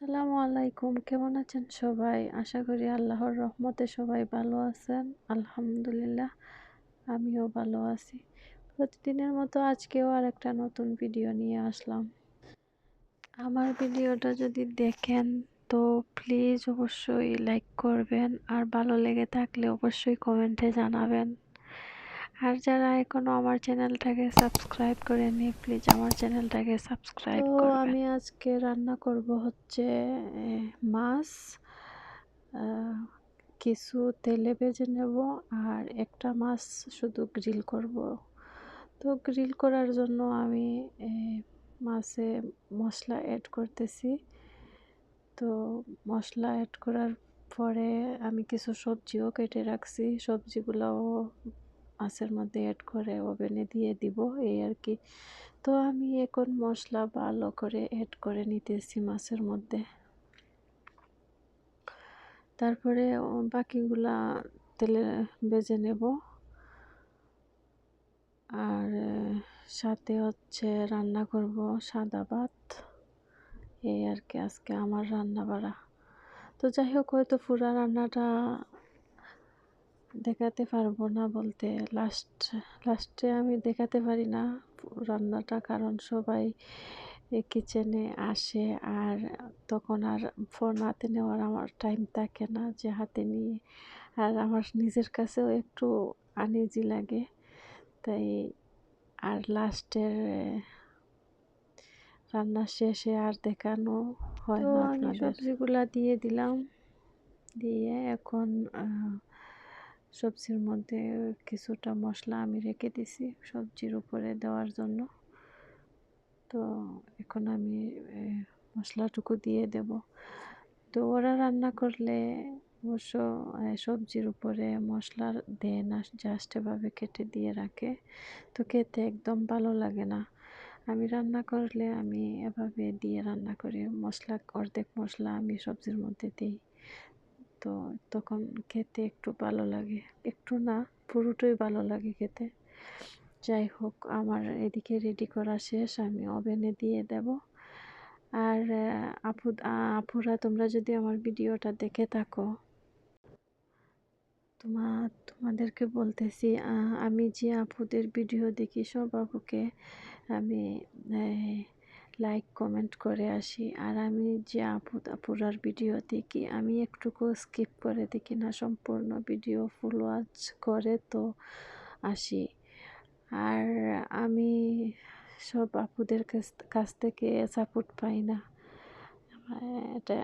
আসসালামু আলাইকুম, কেমন আছেন সবাই? আশা করি আল্লাহর রহমতে সবাই ভালো আছেন। আলহামদুলিল্লাহ, আমিও ভালো আছি। প্রতিদিনের মতো আজকেও আর একটা নতুন ভিডিও নিয়ে আসলাম। আমার ভিডিওটা যদি দেখেন, তো প্লিজ অবশ্যই লাইক করবেন। আর ভালো লেগে থাকলে অবশ্যই কমেন্টে জানাবেন। আর যারা এখনও আমার চ্যানেলটাকে সাবস্ক্রাইব করেনি প্লিজ আমার চ্যানেলটাকে সাবস্ক্রাইব তো আমি আজকে রান্না করব হচ্ছে মাছ কিছু তেলে ভেজে নেব আর একটা মাছ শুধু গ্রিল করব। তো গ্রিল করার জন্য আমি মাছে মশলা অ্যাড করতেছি। তো মশলা অ্যাড করার পরে আমি কিছু সবজিও কেটে রাখছি। সবজিগুলোও মাছের মধ্যে অ্যাড করে ওভেনে দিয়ে দিব, এই আর কি। তো আমি এখন মশলা ভালো করে অ্যাড করে নিতেছি মাছের মধ্যে। তারপরে বাকিগুলা তেলে বেজে নেব। আর সাথে হচ্ছে রান্না করব সাদা ভাত। এই আর কি আজকে আমার রান্না বাড়া তো যাই হোক, হয়তো পুরা রান্নাটা দেখাতে পারব না বলতে। লাস্ট লাস্টে আমি দেখাতে পারি না রান্নাটা কারণ সবাই কিচেনে আসে আর তখন আর ফোন হাতে নেওয়ার আমার টাইম থাকে না যে হাতে নিয়ে। আর আমার নিজের কাছেও একটু আনইজি লাগে। তাই আর লাস্টের রান্না শেষে আর দেখানো হয় না সবজিগুলা দিয়ে দিলাম। দিয়ে এখন সবজির মধ্যে কিছুটা মশলা আমি রেখে দিছি সবজির উপরে দেওয়ার জন্য। তো এখন আমি মশলাটুকু দিয়ে দেব। তো ওরা রান্না করলে অবশ্য সবজির উপরে মশলা দেয় না জাস্ট এভাবে কেটে দিয়ে রাখে। তো খেতে একদম ভালো লাগে না। আমি রান্না করলে আমি এভাবে দিয়ে রান্না করি। মশলা অর্ধেক মশলা আমি সবজির মধ্যে দিই। তো তখন খেতে একটু ভালো লাগে। একটু না, পুরোটাই ভালো লাগে খেতে। যাই হোক, আমার এদিকে রেডি করা শেষ, আমি ওভেনে দিয়ে দেব। আর আপু, আপুরা, তোমরা যদি আমার ভিডিওটা দেখে থাকো। তোমা, তোমাদেরকে বলতেছি আমি যে আপুদের ভিডিও দেখি, সব আপুকে আমি লাইক কমেন্ট করে আসি। আর আমি যে আপু আপুরার ভিডিও দেখি, আমি একটুকু স্কিপ করে দেখি না, সম্পূর্ণ ভিডিও ফুল ওয়াচ করে তো আসি। আর আমি সব আপুদের কাছ থেকে সাপোর্ট পাই না। এটা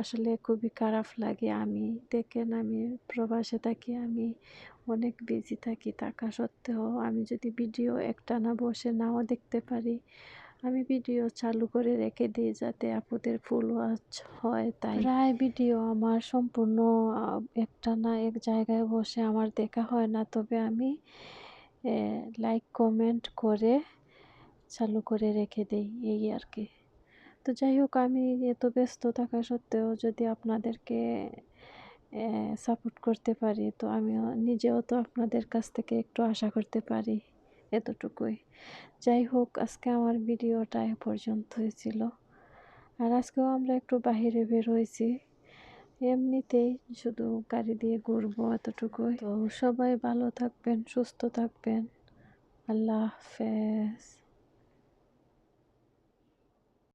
আসলে খুবই খারাপ লাগে। আমি দেখেন, আমি প্রবাসে থাকি, আমি অনেক বিজি থাকি, থাকা সত্ত্বেও আমি যদি ভিডিও একটা না বসে নাও দেখতে পারি আমি ভিডিও চালু করে রেখে দিই যাতে আপুদের ফুল ওয়াচ হয়, তাই। প্রায় ভিডিও আমার সম্পূর্ণ একটা না এক জায়গায় বসে আমার দেখা হয় না। তবে আমি লাইক কমেন্ট করে চালু করে রেখে দিই, এই আর কি। তো যাই হোক, আমি এত ব্যস্ত থাকা সত্ত্বেও যদি আপনাদেরকে সাপোর্ট করতে পারি, তো আমিও নিজেও তো আপনাদের কাছ থেকে একটু আশা করতে পারি। এতটুকুই। যাই হোক, আজকে আমার ভিডিওটা এ পর্যন্তই ছিল। আর আজকেও আমরা একটু বাহিরে বের হয়েছি। এমনিতেই শুধু গাড়ি দিয়ে ঘুরবো এতটুকুই। তো সবাই ভালো থাকবেন, সুস্থ থাকবেন। আল্লাহ হাফেজ।